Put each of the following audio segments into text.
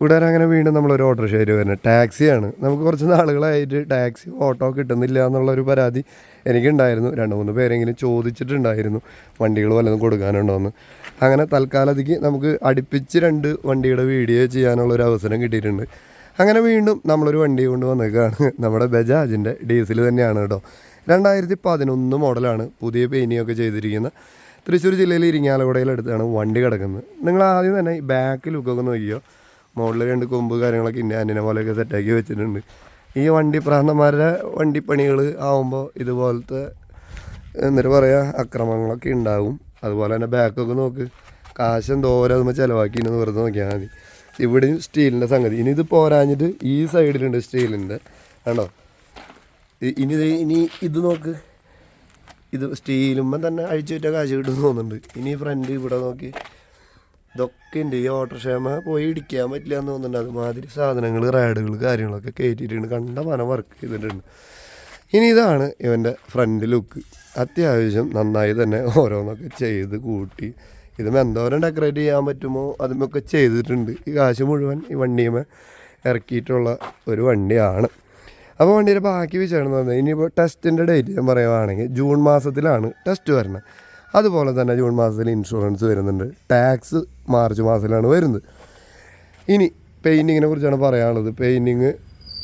ഇവിടെ അങ്ങനെ വീണ്ടും നമ്മളൊരു ഓട്ടോറിക്ഷയിൽ വരുന്നത് ടാക്സിയാണ്. നമുക്ക് കുറച്ച് നാളുകളായിട്ട് ടാക്സി ഓട്ടോ കിട്ടുന്നില്ല എന്നുള്ളൊരു പരാതി എനിക്കുണ്ടായിരുന്നു. രണ്ട് മൂന്ന് പേരെങ്കിലും ചോദിച്ചിട്ടുണ്ടായിരുന്നു വണ്ടികൾ വല്ലതും കൊടുക്കാനുണ്ടോയെന്ന് അങ്ങനെ തൽക്കാലത്തേക്ക് നമുക്ക് അടുപ്പിച്ച് രണ്ട് വണ്ടിയുടെ വീഡിയോ ചെയ്യാനുള്ളൊരു അവസരം കിട്ടിയിട്ടുണ്ട്. അങ്ങനെ വീണ്ടും നമ്മളൊരു വണ്ടി കൊണ്ട് വന്നേക്കാണ്. നമ്മുടെ ബജാജിന്റെ ഡീസൽ തന്നെയാണ് കേട്ടോ. രണ്ടായിരത്തി പതിനൊന്ന് മോഡലാണ് പുതിയ പെയിനിയൊക്കെ ചെയ്തിരിക്കുന്ന. തൃശ്ശൂർ ജില്ലയിൽ ഇരിങ്ങാലക്കുടയിൽ അടുത്താണ് വണ്ടി കിടക്കുന്നത്. നിങ്ങൾ ആദ്യം തന്നെ ഈ ബാക്ക് ലുക്കൊക്കെ നോക്കിയോ മുകളിൽ രണ്ട് കൊമ്പ് കാര്യങ്ങളൊക്കെ ഇന്ന അന്നിനെ പോലെയൊക്കെ സെറ്റാക്കി വെച്ചിട്ടുണ്ട്. ഈ വണ്ടി പ്രാന്തന്മാരുടെ വണ്ടിപ്പണികൾ ആവുമ്പോൾ ഇതുപോലത്തെ എന്നിട്ട് പറയുക അക്രമങ്ങളൊക്കെ ഉണ്ടാവും അതുപോലെ തന്നെ ബാക്കൊക്കെ നോക്ക്. കാശ് എന്തോരം അതുമ്പോൾ ചിലവാക്കിന്ന് വെറുതെ നോക്കിയാൽ മതി. ഇവിടെയും സ്റ്റീലിന്റെ സംഗതി. ഇനി ഇത് പോരാഞ്ഞിട്ട് ഈ സൈഡിലുണ്ട് സ്റ്റീലിന്റെ ആണോ ഇനി ഇനി ഇത് നോക്ക്. ഇത് സ്റ്റീലുമ്പം തന്നെ അഴിച്ചു വിറ്റ കാശ് കിട്ടും തോന്നുന്നുണ്ട്. ഇനി ഫ്രണ്ട് ഇവിടെ നോക്കി. ഇതൊക്കെ ഉണ്ട് ഈ ഓട്ടോക്ഷേമ പോയി ഇടിക്കാൻ പറ്റില്ല എന്ന് തോന്നുന്നുണ്ട്. അതുമാതിരി സാധനങ്ങൾ റാഡുകൾ കാര്യങ്ങളൊക്കെ കയറ്റിയിട്ടുണ്ട് കണ്ട മനം വർക്ക് ചെയ്തിട്ടുണ്ട്. ഇനി ഇതാണ് ഇവന്റെ ഫ്രണ്ട് ലുക്ക് അത്യാവശ്യം നന്നായി തന്നെ ഓരോന്നൊക്കെ ചെയ്ത് കൂട്ടി. ഇത് എന്തോരം ഡെക്കറേറ്റ് ചെയ്യാൻ പറ്റുമോ? അതുമൊക്കെ ചെയ്തിട്ടുണ്ട്. ഈ കാശ് മുഴുവൻ ഈ വണ്ടിയുമേ ഇറക്കിയിട്ടുള്ള ഒരു വണ്ടിയാണ്. അപ്പോൾ വണ്ടിയുടെ ബാക്കി വിശകലനം പറഞ്ഞാൽ ഇനിയിപ്പോൾ ടെസ്റ്റിന്റെ ഡേറ്റ് ഞാൻ പറയുവാണെങ്കിൽ ജൂൺ മാസത്തിലാണ് ടെസ്റ്റ് വരുന്നത് അതുപോലെ തന്നെ ജൂൺ മാസത്തിൽ ഇൻഷുറൻസ് വരുന്നുണ്ട്. ടാക്സ് മാർച്ച് മാസത്തിലാണ് വരുന്നത്. ഇനി പെയിന്റിങ്ങിനെ കുറിച്ചാണ് പറയാനുള്ളത്. പെയിന്റിങ്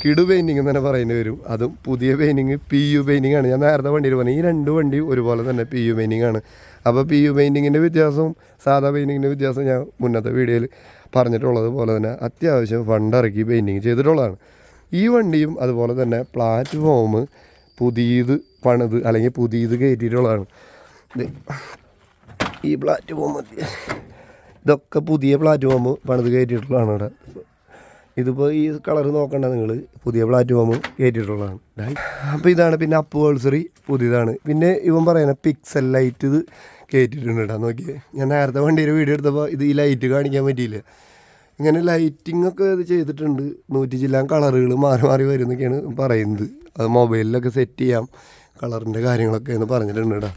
കിടു പെയിന്റിങ് എന്ന് തന്നെ പറയേണ്ടി വരും. അതും പുതിയ പെയിന്റിങ് പി യു പെയിന്റിങ് ആണ്. ഞാൻ നേരത്തെ വണ്ടിയിൽ പറഞ്ഞു ഈ രണ്ട് വണ്ടി ഒരുപോലെ തന്നെ പി യു പെയിന്റിങ് ആണ്. അപ്പോൾ പി യു പെയിന്റിങ്ങിന്റെ വ്യത്യാസവും സാധാ പെയിന്റിങ്ങിന്റെ വ്യത്യാസം ഞാൻ മുന്നത്തെ വീഡിയോയിൽ പറഞ്ഞിട്ടുള്ളത് പോലെ തന്നെ അത്യാവശ്യം ഫണ്ട് ഇറക്കി പെയിന്റിങ് ചെയ്തിട്ടുള്ളതാണ്. ഈ വണ്ടിയും അതുപോലെ തന്നെ പ്ലാറ്റ്ഫോം പുതിയത് പണിത് അല്ലെങ്കിൽ പുതിയത് കയറ്റിയിട്ടുള്ളതാണ്. ഇത് ഈ പ്ലാറ്റ്ഫോം ഇതൊക്കെ പുതിയ പ്ലാറ്റ്ഫോം പണിത് കയറ്റിയിട്ടുള്ളതാണ് ഇവിടെ. ഇതിപ്പോൾ ഈ കളർ നോക്കണ്ട നിങ്ങൾ പുതിയ പ്ലാറ്റ്ഫോം കയറ്റിയിട്ടുള്ളതാണ്. അപ്പോൾ ഇതാണ് പിന്നെ അപ്പ് വേൾസറി പുതിയതാണ്. പിന്നെ ഇവൻ പറയുന്ന പിക്സൽ ലൈറ്റ് ഇത് കയറ്റിയിട്ടുണ്ട് കേട്ടോ. നോക്കിയേ ഞാൻ നേരത്തെ വണ്ടിയിൽ വീഡിയോ എടുത്തപ്പോൾ ഇത് ഈ ലൈറ്റ് കാണിക്കാൻ പറ്റിയില്ല. ഇങ്ങനെ ലൈറ്റിംഗ് ഒക്കെ ഇത് ചെയ്തിട്ടുണ്ട്. നൂറ്റി ചില്ലാൻ കളറുകൾ മാറി മാറി വരുന്നൊക്കെയാണ് പറയുന്നത്. അത് മൊബൈലിലൊക്കെ സെറ്റ് ചെയ്യാം. കളറിന്റെ കാര്യങ്ങളൊക്കെ എന്ന് പറഞ്ഞിട്ടുണ്ട് കേട്ടോ.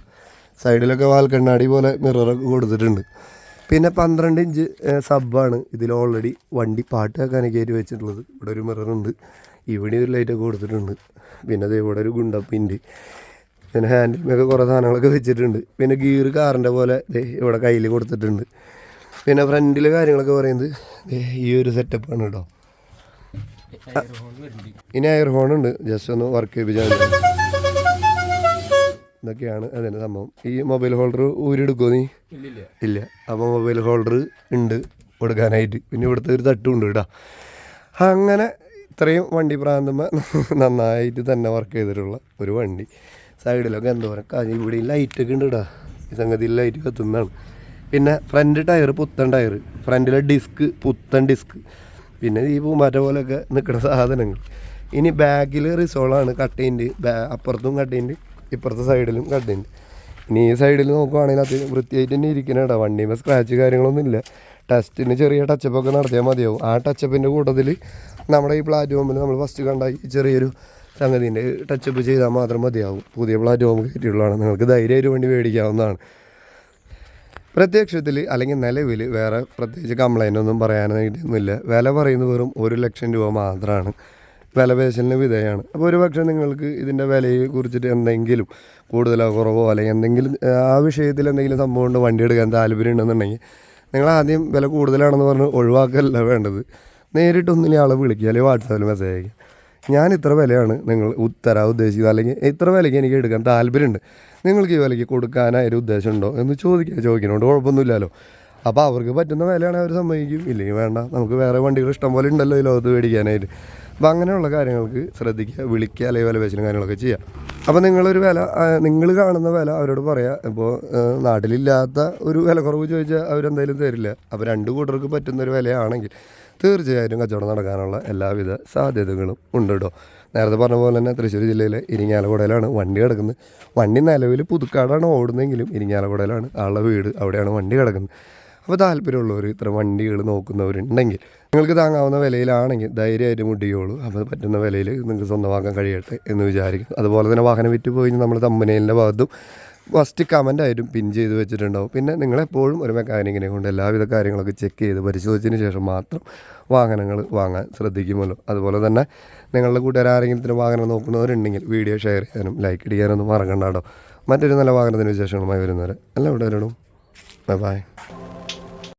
സൈഡിലൊക്കെ വാൽക്കണ്ണാടി പോലെ മിററൊക്കെ കൊടുത്തിട്ടുണ്ട്. പിന്നെ പന്ത്രണ്ട് ഇഞ്ച് സബ്ബാണ് ഇതിൽ ഓൾറെഡി വണ്ടി പാട്ട് വെക്കാനൊക്കെ ആയിട്ട് വെച്ചിട്ടുള്ളത്. ഇവിടെ ഒരു മിററുണ്ട് ഇവിടെ ഒരു ലൈറ്റൊക്കെ കൊടുത്തിട്ടുണ്ട്. പിന്നെ ദേ ഇവിടെ ഒരു ഗുണ്ടപ്പിന്റെ പിന്നെ ഹാൻഡിൽമൊക്കെ കുറേ സാധനങ്ങളൊക്കെ വെച്ചിട്ടുണ്ട്. പിന്നെ ഗീർ കാറിന്റെ പോലെ ഇവിടെ കയ്യിൽ കൊടുത്തിട്ടുണ്ട്. പിന്നെ ഫ്രണ്ടിലെ കാര്യങ്ങളൊക്കെ പറയുന്നത് ഈ ഒരു സെറ്റപ്പാണ് കേട്ടോ ഇനി എയർ ഹോൺ ഉണ്ട്. ജസ്റ്റ് ഒന്ന് വർക്ക് ചെയ്യിപ്പിച്ചാൽ ഇതൊക്കെയാണ് അതിന്റെ സംഭവം. ഈ മൊബൈൽ ഹോൾഡർ ഊരിടുക്കോ നീ? ഇല്ല. അപ്പോൾ മൊബൈൽ ഹോൾഡർ ഉണ്ട് കൊടുക്കാനായിട്ട്. പിന്നെ ഇവിടുത്തെ ഒരു തട്ടും ഉണ്ട് കേട്ടോ. അങ്ങനെ ഇത്രയും വണ്ടി പ്രാന്തം നന്നായിട്ട് തന്നെ വർക്ക് ചെയ്തിട്ടുള്ള ഒരു വണ്ടി. സൈഡിലൊക്കെ എന്തോരം കാര്യം ഇവിടെ ലൈറ്റൊക്കെ ഉണ്ട് കേട്ടോ. ഈ സംഗതി ലൈറ്റ് കത്തുന്നതാണ്. പിന്നെ ഫ്രണ്ട് ടയർ പുത്തൻ ടയർ ഫ്രണ്ടിലെ ഡിസ്ക് പുത്തൻ ഡിസ്ക് പിന്നെ ഈ പൂമ്പാറ്റ പോലെയൊക്കെ നിൽക്കുന്ന സാധനങ്ങൾ. ഇനി ബാക്കിൽ റിസോളാണ് കട്ടിന്റെ അപ്പുറത്തും കട്ടിന്റെ ഇപ്പുറത്തെ സൈഡിലും കണ്ടിട്ടുണ്ട്. ഇനി ഈ സൈഡിൽ നോക്കുവാണെങ്കിൽ അത് വൃത്തിയായിട്ട് തന്നെ ഇരിക്കണേടാ വണ്ടിയുമ്പോൾ സ്ക്രാച്ച് കാര്യങ്ങളൊന്നും ഇല്ല. ടെസ്റ്റിന് ചെറിയ ടച്ചപ്പൊക്കെ നടത്തിയാൽ മതിയാവും. ആ ടച്ചപ്പിന്റെ കൂട്ടത്തിൽ നമ്മുടെ ഈ പ്ലാറ്റ്ഫോമിൽ നമ്മൾ ഫസ്റ്റ് കണ്ട ഈ ചെറിയൊരു സംഗതിന്റെ ടച്ചപ്പ് ചെയ്താൽ മാത്രം മതിയാവും. പുതിയ പ്ലാറ്റ്ഫോം കയറ്റിയുള്ളതാണ് നിങ്ങൾക്ക് ധൈര്യമായിട്ട് വണ്ടി മേടിക്കാവുന്നതാണ്. പ്രത്യക്ഷത്തിൽ അല്ലെങ്കിൽ നിലവിൽ വേറെ പ്രത്യേകിച്ച് കംപ്ലൈന്റ് ഒന്നും പറയാനായിട്ടൊന്നുമില്ല. വില പറയുന്നത് വെറും ഒരു ലക്ഷം രൂപ മാത്രമാണ്. വില പേശലിന് വിധേയമാണ് അപ്പോൾ ഒരു പക്ഷേ നിങ്ങൾക്ക് ഇതിന്റെ വിലയെ കുറിച്ചിട്ട് എന്തെങ്കിലും കൂടുതലോ കുറവോ അല്ലെങ്കിൽ എന്തെങ്കിലും ആ വിഷയത്തിൽ എന്തെങ്കിലും സംഭവം ഉണ്ട്? വണ്ടി എടുക്കാൻ താല്പര്യം ഉണ്ടെന്നുണ്ടെങ്കിൽ നിങ്ങൾ ആദ്യം വില കൂടുതലാണെന്ന് പറഞ്ഞ് ഒഴിവാക്കല്ല വേണ്ടത്. നേരിട്ടൊന്നിനെ ആളെ വിളിക്കുക അല്ലെങ്കിൽ വാട്സാപ്പിൽ മെസ്സേജ് അയക്കുക. ഞാൻ ഇത്ര വിലയാണ് നിങ്ങൾ ഉത്തര ഉദ്ദേശിക്കുന്നത് അല്ലെങ്കിൽ ഇത്ര വിലയ്ക്ക് എനിക്ക് എടുക്കാൻ താല്പര്യമുണ്ട്. നിങ്ങൾക്ക് ഈ വിലയ്ക്ക് കൊടുക്കാനായൊരു ഉദ്ദേശമുണ്ടോ എന്ന് ചോദിക്കുക. ചോദിക്കുന്നുണ്ട് കുഴപ്പമൊന്നുമില്ലല്ലോ. അപ്പോൾ അവർക്ക് പറ്റുന്ന വിലയാണ് അവർ സമ്മതിക്കും. ഇല്ലെങ്കിൽ വേണ്ട നമുക്ക് വേറെ വണ്ടികൾ ഇഷ്ടംപോലെ ഉണ്ടല്ലോ ഈ ലോകത്ത് മേടിക്കാനായിട്ട്. അപ്പോൾ അങ്ങനെയുള്ള കാര്യങ്ങൾക്ക് ശ്രദ്ധിക്കുക വിളിക്കുക അല്ലെങ്കിൽ വില പേശലും കാര്യങ്ങളൊക്കെ ചെയ്യുക. അപ്പോൾ നിങ്ങളൊരു വില നിങ്ങൾ കാണുന്ന വില അവരോട് പറയാം. ഇപ്പോൾ നാട്ടിലില്ലാത്ത ഒരു വില കുറവ് ചോദിച്ചാൽ അവരെന്തായാലും തരില്ല. അപ്പോൾ രണ്ട് കൂട്ടർക്ക് പറ്റുന്ന ഒരു വിലയാണെങ്കിൽ തീർച്ചയായിട്ടും കച്ചവടം നടക്കാനുള്ള എല്ലാവിധ സാധ്യതകളും ഉണ്ട് കേട്ടോ നേരത്തെ പറഞ്ഞ പോലെ തന്നെ തൃശ്ശൂർ ജില്ലയിലെ ഇരിങ്ങാലക്കുടയിലാണ് വണ്ടി കിടക്കുന്നത്. വണ്ടി നിലവിൽ പുതുക്കാടാണ് ഓടുന്നതെങ്കിലും ഇരിങ്ങാലക്കുടയിലാണ് ആളുടെ വീട് അവിടെയാണ് വണ്ടി കിടക്കുന്നത്. അപ്പോൾ താല്പര്യമുള്ളവർ ഇത്ര വണ്ടികൾ നോക്കുന്നവരുണ്ടെങ്കിൽ നിങ്ങൾക്ക് താങ്ങാവുന്ന വിലയിലാണെങ്കിൽ ധൈര്യമായിട്ട് മുടിയോളൂ അപ്പോൾ പറ്റുന്ന വിലയിൽ നിങ്ങൾക്ക് സ്വന്തമാക്കാൻ കഴിയട്ടെ എന്ന് വിചാരിക്കും അതുപോലെ തന്നെ വാഹനം വിറ്റ് പോയി നമ്മൾ തമ്പനയിലിന്റെ ഭാഗത്തും ഫസ്റ്റ് കമന്റ് ആയിട്ടും പിൻ ചെയ്ത് വെച്ചിട്ടുണ്ടാവും. പിന്നെ നിങ്ങളെപ്പോഴും ഒരു മെക്കാനിക്കിനെ കൊണ്ട് എല്ലാവിധ കാര്യങ്ങളൊക്കെ ചെക്ക് ചെയ്ത് പരിശോധിച്ചതിന് ശേഷം മാത്രം വാഹനങ്ങൾ വാങ്ങാൻ ശ്രദ്ധിക്കുമല്ലോ. അതുപോലെ തന്നെ നിങ്ങളുടെ ഇത്തരം വാഹനം നോക്കുന്നവരുണ്ടെങ്കിൽ വീഡിയോ ഷെയർ ചെയ്യാനും ലൈക്ക് അടിക്കാനൊന്നും മറക്കണ്ട കേട്ടോ. മറ്റൊരു നല്ല വാഹനത്തിന് വിശേഷങ്ങളുമായി വരുന്നവരെ ബൈ ബൈ